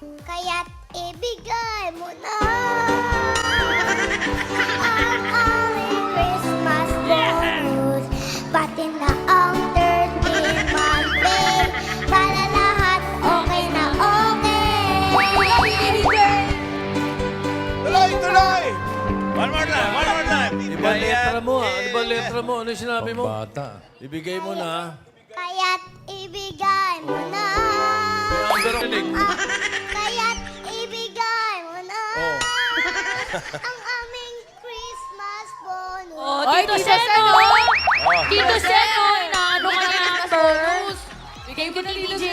kaya't ibigay mo na ang aming Christmas bonus. Pati na ang 13 month pay. Para lahat okay na okay. Tuloy, tuloy! One more time, one more time. Iba letra mo ah. Ano ba letra mo? Ano yung sinabi mo? Pambata. Ibigay mo na. Kaya't ibigay mo na Ang garinig. Ang aming Christmas bonus. Oh, Oy, Tito Tito Seno! Oh. Tito Seno! Inaano ka na bonus? Bigay ko na DJ.